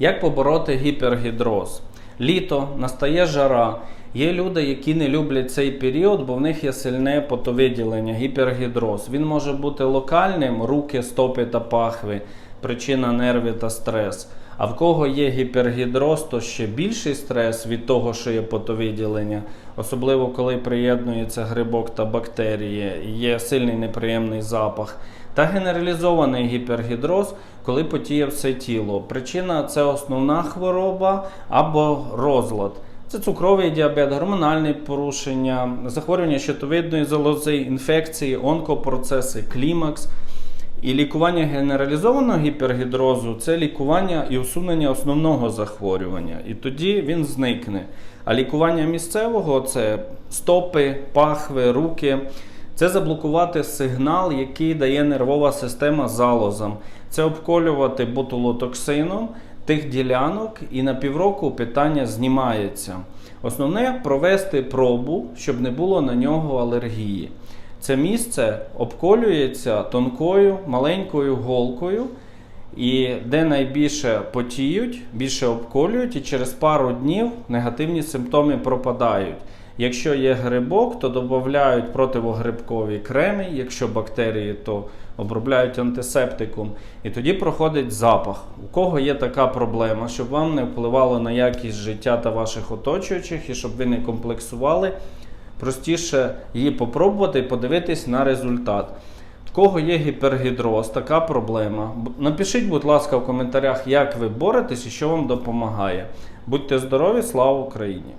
Як побороти гіпергідроз? Літо, настає жара. Є люди, які не люблять цей період, бо в них є сильне потовиділення, гіпергідроз. Він може бути локальним, руки, стопи та пахви, причина нерви та стрес. А в кого є гіпергідроз, то ще більший стрес від того, що є потовиділення, особливо коли приєднується грибок та бактерії, є сильний неприємний запах. Та генералізований гіпергідроз, коли потіє все тіло. Причина це основна хвороба або розлад. Це цукровий діабет, гормональні порушення, захворювання щитовидної залози, інфекції, онкопроцеси, клімакс. І лікування генералізованого гіпергідрозу це лікування і усунення основного захворювання. І тоді він зникне. А лікування місцевого це стопи, пахви, руки. Це заблокувати сигнал, який дає нервова система залозам. Це обколювати ботулотоксином тих ділянок, і на півроку питання знімається. Основне провести пробу, щоб не було на нього алергії. Це місце обколюється тонкою маленькою голкою, і де найбільше потіють, більше обколюють, і через пару днів негативні симптоми пропадають. Якщо є грибок, то додають противогрибкові креми, якщо бактерії, то обробляють антисептиком. І тоді проходить запах. У кого є така проблема, щоб вам не впливало на якість життя та ваших оточуючих, і щоб ви не комплексували, простіше її попробувати і подивитись на результат. В кого є гіпергідроз, така проблема. Напишіть, будь ласка, в коментарях, як ви боретесь і що вам допомагає. Будьте здорові, слава Україні!